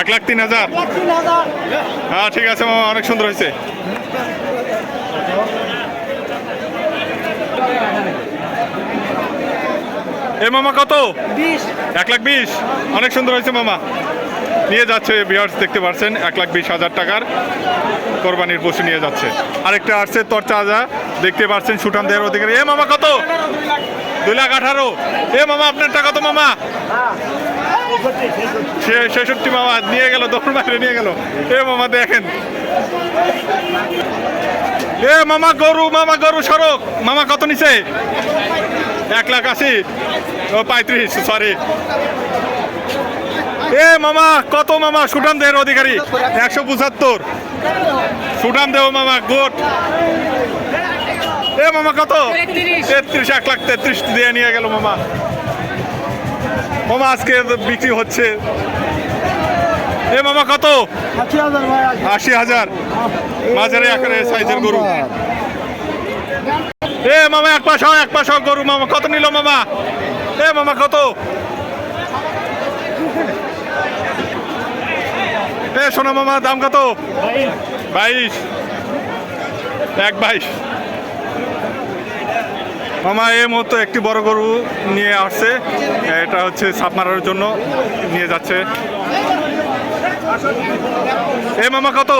এক লাখ তিন হাজার। হ্যাঁ ঠিক আছে মামা অনেক সুন্দর হয়েছে। এ মামা কত? এক লাখ বিশ। অনেক সুন্দর হয়েছে মামা। নিয়ে যাচ্ছে বিহার্স দেখতে পাচ্ছেন এক লাখ বিশ হাজার টাকার কোরবানির পশু নিয়ে যাচ্ছে। আরেকটা আসছে তরচাজা দেখতে পাচ্ছেন সুঠান দেহের অধিকারী। এ মামা কত? দুই লাখ। আঠারো। এ মামা আপনার টাকা তো মামা সে ছেষট্টি মামা নিয়ে গেল, দৌড় মারে নিয়ে গেল। এ মামা দেখেন। এ মামা গরু মামা গরু সড়ক। মামা কত নিছে? এক লাখ আশি। ও, পঁয়ত্রিশ সরি এ মামা, কত মামা? সুঠান দেহের অধিকারী। একশো পঁচাত্তর। সুঠান দেহ মামা, গোট। এ মামা কত? তেত্রিশ, এক লাখ তেত্রিশ দিয়ে নিয়ে গেল মামা। মামা আজকে বিক্রি হচ্ছে। এ মামা, কত? আশি হাজার। মাঝারি আকারে সাইজের গরু। এ মামা, এক পাশ এক পাশ গরু মামা। কত নিল মামা? এ মামা, কত? এ সোনা মামা, দাম কত? বাইশ। এক বাইশ। মামা, এই মুহূর্তে একটি বড় গরু নিয়ে আসছে। এটা হচ্ছে সাপ মারার জন্য নিয়ে যাচ্ছে। এ মামা, কত?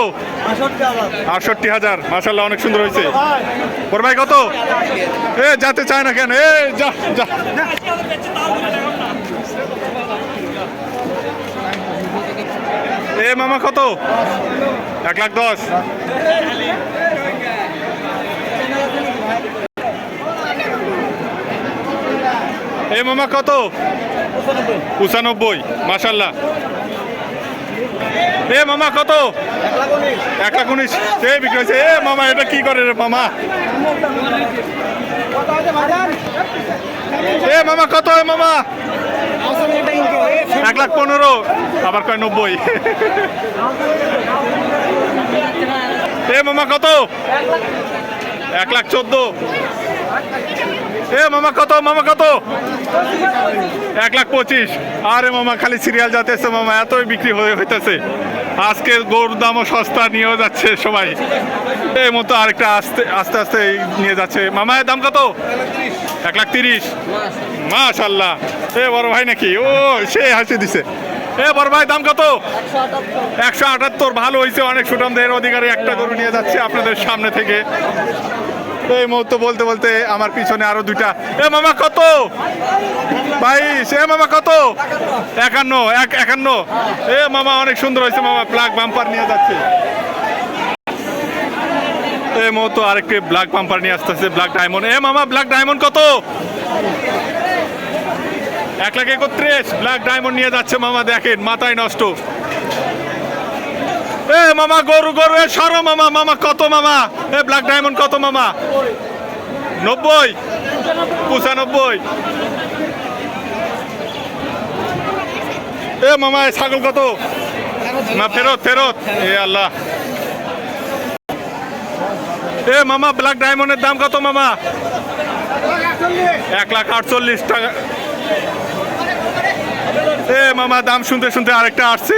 আটষট্টি হাজার। মাসাল্লাহ অনেক সুন্দর হয়েছে। ওর ভাই, কত? এ, যাতে চায় না কেন। এ, যা যা। এ মামা, কত? এক লাখ দশ। এ মামা কত? পঁচানব্বই মাসাল্লাহ এ মামা কত? এক লাখ উনিশ। এ বিক্রি হয়েছে। এ মামা এটা কি করে রে মামা? এ মামা, কত এ মামা? এক লাখ পনেরো, আবার কয় নব্বই। এ মামা, কত? এক লাখ চোদ্দ। এ, মামা কত মামা কত? এক লাখ পঁচিশ। আরে মামা, খালি সিরিয়াল যাতেছে মামা, এতই বিক্রি হয়ে হইতেছে। আজকে গরুর দামও সস্তা, নিয়েও যাচ্ছে সবাই। এই মতো আরেকটা আস্তে আস্তে আস্তে নিয়ে যাচ্ছে। মামা এর দাম কত? এক লাখ তিরিশ। মাশাল্লাহ। এ, বড় ভাই নাকি? ও, সে হাসি দিছে। এ, বড় ভাই, দাম কত? একশো আটাত্তর। ভালো হয়েছে অনেক সুটাম দেহের অধিকারী একটা গরু নিয়ে যাচ্ছে আপনাদের সামনে থেকে। এই মুহূর্তে বলতে বলতে আমার পিছনে আরও দুইটা। এ মামা কত? বাইশ, এ মামা কত? একান্ন, এক, একান্ন। এ মামা, অনেক সুন্দর হয়েছে মামা ব্ল্যাক বাম্পার নিয়ে যাচ্ছে। এই মুহূর্তে আরেকটি ব্ল্যাক বাম্পার নিয়ে আসতেছে ব্ল্যাক ডায়মন্ড এ মামা ব্ল্যাক ডায়মন্ড কত? এক লাখ একত্রিশ ব্ল্যাক ডায়মন্ড নিয়ে যাচ্ছে মামা, দেখেন, মাথায় নষ্ট। এ মামা, গরু গরু, এ সরো মামা মামা, কত মামা? এ ব্ল্যাক ডায়মন্ড কত মামা? নব্বই। পঁচানব্বই। এ মামা, এ ছাগল কত? না, ফেরত ফেরত। এ আল্লাহ। এ মামা ব্ল্যাক ডায়মন্ডের দাম কত মামা? এক লাখ আটচল্লিশ টাকা। এ মামা, দাম শুনতে শুনতে আরেকটা আসছে।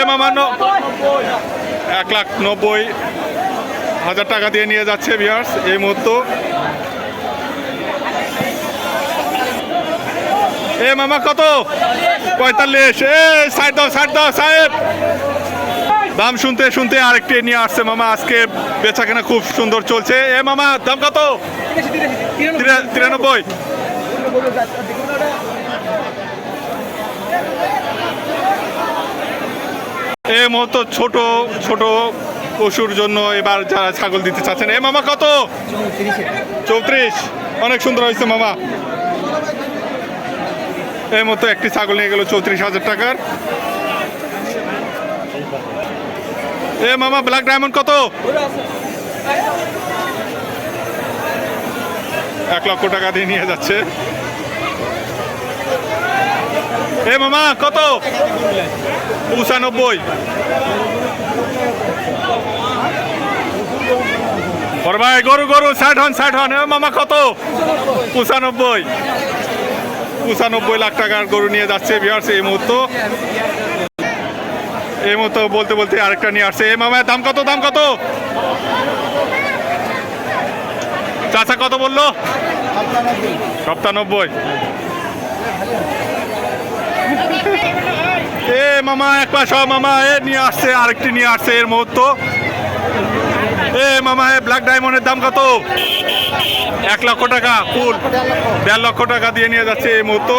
এ মামা এক লাখ নব্বই হাজার টাকা দিয়ে নিয়ে যাচ্ছে বিহার্স এই মুহূর্তে। এ মামা কত? পঁয়তাল্লিশ। এ সাইড দাও ষাট দাও সাহেব। দাম শুনতে শুনতে আরেকটি নিয়ে আসছে মামা আজকে বেচা কেনা খুব সুন্দর চলছে। এ মামা দাম কত? তিরানব্বই। এ মতো ছোট ছোট পশুর জন্য এবার যারা ছাগল দিতে চাচ্ছেন, এ মামা কত? চৌত্রিশ। অনেক সুন্দর হয়েছে মামা। এই মতো একটি ছাগল নিয়ে গেল চৌত্রিশ হাজার টাকার। এ মামা ব্ল্যাক ডায়মন্ড কত? এক লক্ষ টাকা দিয়ে নিয়ে যাচ্ছে। এ মামা, কত? পঁচানব্বই ভাই, গরু গরু, ষাট হন ষাট হন। মামা, কত? পঁচানব্বই পঁচানব্বই লাখ টাকার গরু নিয়ে যাচ্ছে বিহার এই মুহূর্ত। এই মতো বলতে বলতে আরেকটা নিয়ে আসছে। এ মামা, দাম কত দাম কত? চাচা, কত বলল? সপ্তানব্বই। এ মামা এক পাশ মামা এ নিয়ে আসছে আরেকটি নিয়ে আসছে এর মুহূর্ত। এ মামা, এ ব্ল্যাক ডায়মন্ডের দাম কত? এক লক্ষ টাকা, ফুল। দেড় লক্ষ টাকা দিয়ে নিয়ে যাচ্ছে এই মুহূর্ত।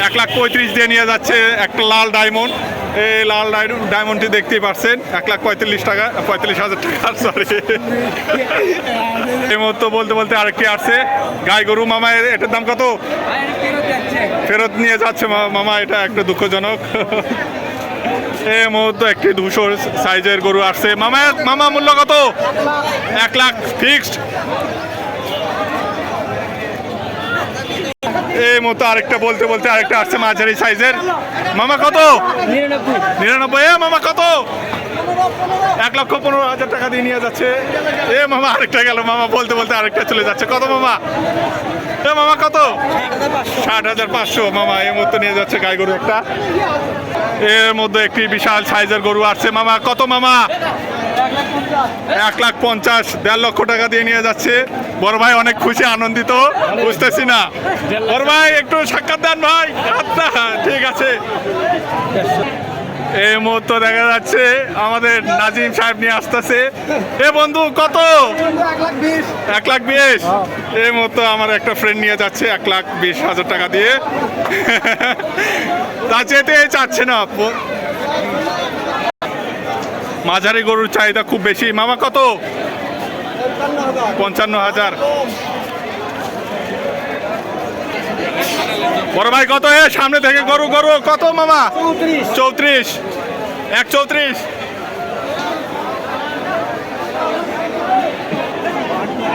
এক লাখ পঁয়ত্রিশ দিয়ে নিয়ে যাচ্ছে একটা লাল ডায়মন্ড এই লাল ডায়- ডায়মন্ডটি দেখতেই পাচ্ছেন এক লাখ পঁয়তাল্লিশ টাকা, পঁয়তাল্লিশ হাজার টাকা সরি এই মুহূর্ত বলতে বলতে আরেকটি আসছে? গাই গরু মামা এটার দাম কত? ফেরত নিয়ে যাচ্ছে মামা, এটা একটা দুঃখজনক। এই মুহূর্তে একটি দুশো সাইজের গরু আসছে। মামা মামা মূল্য কত? এক লাখ ফিক্সড এই মতো আরেকটা বলতে বলতে আরেকটা আসছে মাঝারি সাইজের। মামা কত? নিরানব্বই। এ মামা কত? এক লক্ষ পনেরো হাজার টাকা দিয়ে নিয়ে যাচ্ছে। এ মামা আরেকটা গেল। মামা বলতে বলতে আরেকটা চলে যাচ্ছে। কত মামা? মামা কত? ষাট হাজার পাঁচশো। মামা এর মধ্যে নিয়ে যাচ্ছে গাই গরু একটা। এর মধ্যে একটি বিশাল সাইজের গরু আসছে। মামা, কত মামা? এক লাখ পঞ্চাশ। দেড় লক্ষ টাকা দিয়ে নিয়ে যাচ্ছে। বড় ভাই অনেক খুশি, আনন্দিত। বুঝতেছি না। বড় ভাই, একটু সাক্ষাৎ দেন ভাই। আচ্ছা ঠিক আছে। এই মুহূর্তে দেখা যাচ্ছে, আমাদের নাজিম সাহেব নিয়ে আসতেছে। এ বন্ধু, কত? এক লাখ বিশ। এই মুহূর্তে আমার একটা ফ্রেন্ড নিয়ে যাচ্ছে, এক লাখ বিশ হাজার টাকা দিয়ে। তা যেতে চাচ্ছে না মাঝারি গরুর চাহিদা খুব বেশি। মামা, কত? পঞ্চান্ন হাজার। বড় ভাই কত এ সামনে থেকে গরু গরু কত মামা? চৌত্রিশ। এক চৌত্রিশ।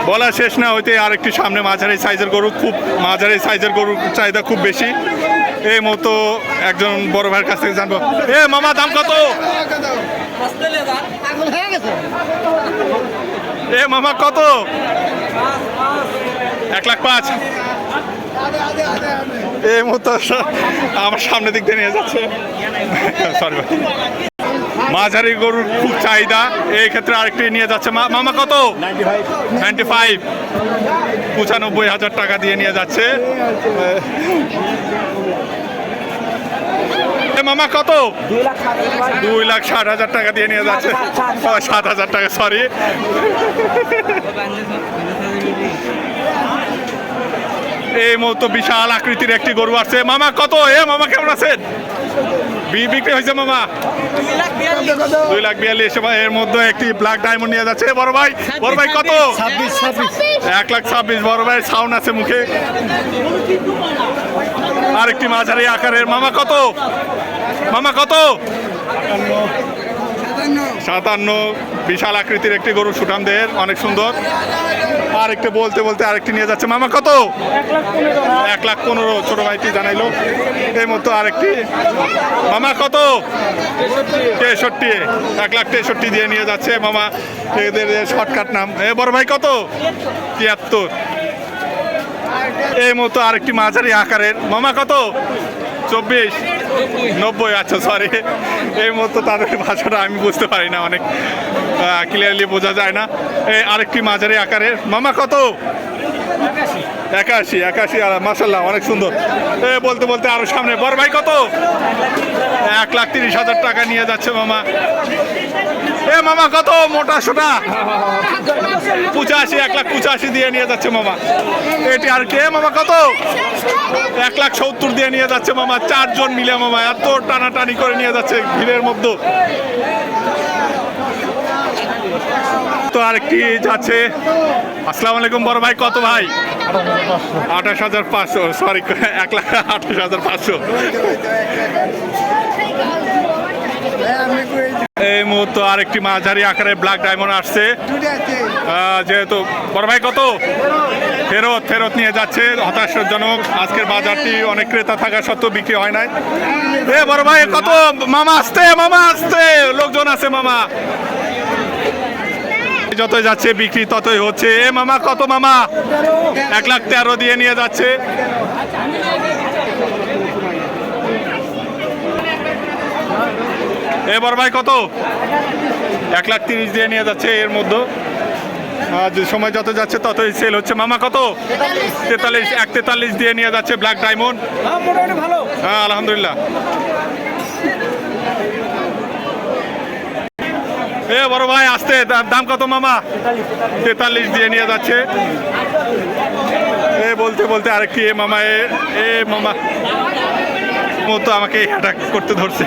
বলা শেষ না হইতে আরেকটি সামনে মাঝারি সাইজের গরু খুব মাঝারি সাইজের গরুর চাহিদা খুব বেশি। এই মতো একজন বড় ভাইয়ের কাছ থেকে জানব। এ মামা দাম কত? এ মামা কত? এক লাখ পাঁচ। এই মুহূর্তে আমার সামনে দিক দিয়ে নিয়ে যাচ্ছে। সরি মাঝারি গরুর খুব চাহিদা। এই ক্ষেত্রে আরেকটি নিয়ে যাচ্ছে। মামা কত? নাইনটি ফাইভ পঁচানব্বই হাজার টাকা দিয়ে নিয়ে যাচ্ছে। মামা কত? দুই লাখ ষাট হাজার টাকা দিয়ে নিয়ে যাচ্ছে। সাত হাজার টাকা সরি এই মতো বিশাল আকৃতির একটি গরু আছে মামা কত? এ মামা কেমন আছেন? বি- বিক্রি হয়েছে মামা। দুই লাখ বিয়াল্লিশ এর মধ্যে একটি ব্ল্যাক ডায়মন্ড নিয়ে যাচ্ছে। বড় ভাই বড় ভাই কত? এক লাখ ছাব্বিশ বড় ভাই সাউন্ড আছে মুখে। আরেকটি মাঝারি আকারের মামা কত? মামা কত? সাতান্ন, বিশাল আকৃতির একটি গরু সুঠাম দেহের অনেক সুন্দর। আর একটু বলতে বলতে আরেকটি নিয়ে যাচ্ছে। মামা, কত? এক লাখ পনেরো, ছোট ভাইটি জানাইলো। এই মতো আরেকটি। মামা, কত? তেষট্টি। এক লাখ তেষট্টি দিয়ে নিয়ে যাচ্ছে। মামা, এদের শর্টকাট নাম। এ, বড় ভাই, কত? তিয়াত্তর। এই মতো আরেকটি মাঝারি আকারের। মামা, কত? চব্বিশ, নব্বই আচ্ছা সরি এই মতো তাদের ভাষাটা আমি বুঝতে পারি না অনেক ক্লিয়ারলি বোঝা যায় না। এই আরেকটি মাঝারি আকারের, মামা কত? একাশি একাশি মাসাল্লাহ অনেক সুন্দর। এ, বলতে বলতে আরও সামনে, বড় ভাই কত? এক লাখ তিরিশ হাজার টাকা নিয়ে যাচ্ছে মামা। এ মামা, কত মোটা সোটা। পঁচাশি, এক লাখ পঁচাশি দিয়ে নিয়ে যাচ্ছে মামা। এটি আর কে মামা, কত? এক লাখ সত্তর দিয়ে নিয়ে যাচ্ছে মামা। চারজন মিলে মামা, এত টানাটানি করে নিয়ে যাচ্ছে ভিড়ের মধ্যে। তো আরেকটি যাচ্ছে। আসসালামু আলাইকুম বড় ভাই, কত ভাই? আঠাশ হাজার পাঁচশো সরি এক লাখ আঠাশ হাজার পাঁচশো। মুহূর্তে আরেকটি মাঝারি আকারে ব্ল্যাক ডায়মন্ড আসছে। যেহেতু বড় ভাই কত? ফেরত ফেরত নিয়ে যাচ্ছে। হতাশাজনক। আজকের বাজারটি অনেক ক্রেতা থাকা সত্ত্বেও বিক্রি হয় নাই। এ, বড় ভাই, কত? মামা আসতে মামা আসতে লোকজন আছে, মামা। যতই যাচ্ছে, বিক্রি ততই হচ্ছে। এ, মামা, কত মামা? এক লাখ তেরো দিয়ে নিয়ে যাচ্ছে। এবার ভাই কত? এক লাখ তিরিশ দিয়ে নিয়ে যাচ্ছে এর মধ্যে। যে সময় যত যাচ্ছে ততই সেল হচ্ছে। মামা কত? তেতাল্লিশ, এক তেতাল্লিশ দিয়ে নিয়ে যাচ্ছে ব্ল্যাক ডায়মন্ড হ্যাঁ আলহামদুলিল্লাহ। এ বড় ভাই, আসতে। দাম কত মামা? তেতাল্লিশ দিয়ে নিয়ে যাচ্ছে। এ বলতে বলতে আরেকটি, এ মামা, এ এ মামা। মতো আমাকে অ্যাটাক করতে ধরছে।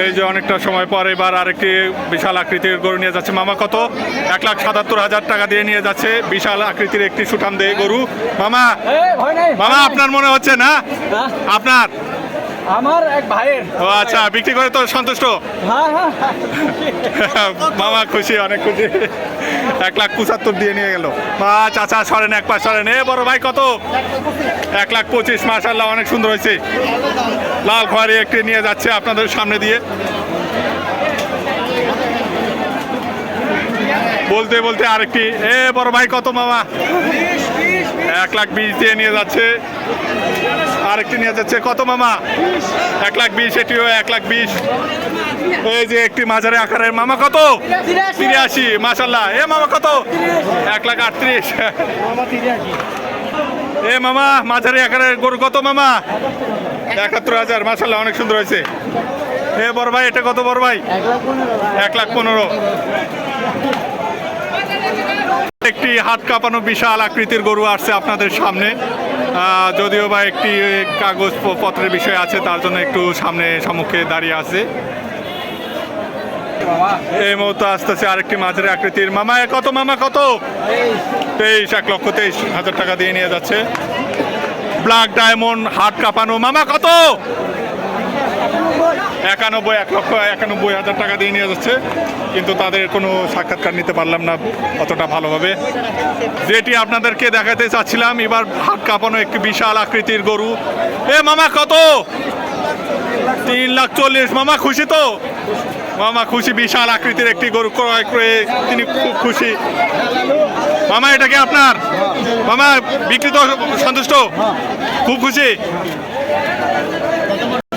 এই যে অনেকটা সময় পর এবার আরেকটি বিশাল আকৃতির গরু নিয়ে যাচ্ছে। মামা কত? এক লাখ সাতাত্তর হাজার টাকা দিয়ে নিয়ে যাচ্ছে বিশাল আকৃতির একটি সুঠাম দেয় গরু। মামা মামা আপনার মনে হচ্ছে না? আপনার? আমার এক ভাইয়ের। ও আচ্ছা বিক্রি করে তো সন্তুষ্ট? হ্যাঁ হ্যাঁ। মামা খুশি অনেক খুশি। এক লাখ পঁচাত্তর দিয়ে নিয়ে গেল। মা, চাচা, সরেন, এক পাশ সরেন। এ বড় ভাই, কত? এক লাখ পঁচিশ মাসাল্লাহ অনেক সুন্দর হয়েছে। লাল খোয়ারি একটি নিয়ে যাচ্ছে আপনাদের সামনে দিয়ে। বলতে বলতে আরেকটি। এ বড় ভাই, কত মামা? এক লাখ বিশ দিয়ে নিয়ে যাচ্ছে। আরেকটি নিয়ে যাচ্ছে, কত মামা? এক লাখ বিশ, এটিও এক লাখ বিশ। এই যে একটি মাঝারি আকারের মামা কত? তিরাশি। মাসাল্লাহ এ মামা কত? এক লাখ আটত্রিশ। এ মামা মাঝারি আকারের গরু কত মামা? একাত্তর। হাজার মাসাল্লাহ অনেক সুন্দর হয়েছে। এ বড় ভাই এটা কত বড় ভাই? এক লাখ পনেরো। একটি হাত কাঁপানো বিশাল আকৃতির গরু আসছে আপনাদের সামনে। আহ, যদিও বা একটি কাগজ পত্রের বিষয় আছে তার জন্য একটু সামনে সম্মুখে দাঁড়িয়ে আছে। এই মুহূর্তে আসতেছে আরেকটি মাঝের আকৃতির মামা। কত মামা, কত? তেইশ, এক লক্ষ তেইশ হাজার টাকা দিয়ে নিয়ে যাচ্ছে। ব্ল্যাক ডায়মন্ড হাট কাঁপানো মামা, কত? একানব্বই, এক লক্ষ একানব্বই হাজার টাকা দিয়ে নিয়ে যাচ্ছে। কিন্তু তাদের কোনো সাক্ষাৎকার নিতে পারলাম না অতটা ভালোভাবে। যেটি আপনাদেরকে দেখাতে চাচ্ছিলাম, এবার হাত কাঁপানো একটি বিশাল আকৃতির গরু। এ মামা, কত? তিন লাখ চল্লিশ, মামা, খুশি তো? মামা খুশি, বিশাল আকৃতির একটি গরু ক্রয় করে তিনি খুব খুশি। মামা, এটা কি আপনার? মামা বিক্রিত সন্তুষ্ট? খুব খুশি?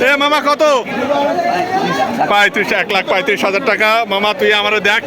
এ মামা, কত? পঁয়ত্রিশ, এক লাখ পঁয়ত্রিশ হাজার টাকা। মামা, তুই আমারও দেখ।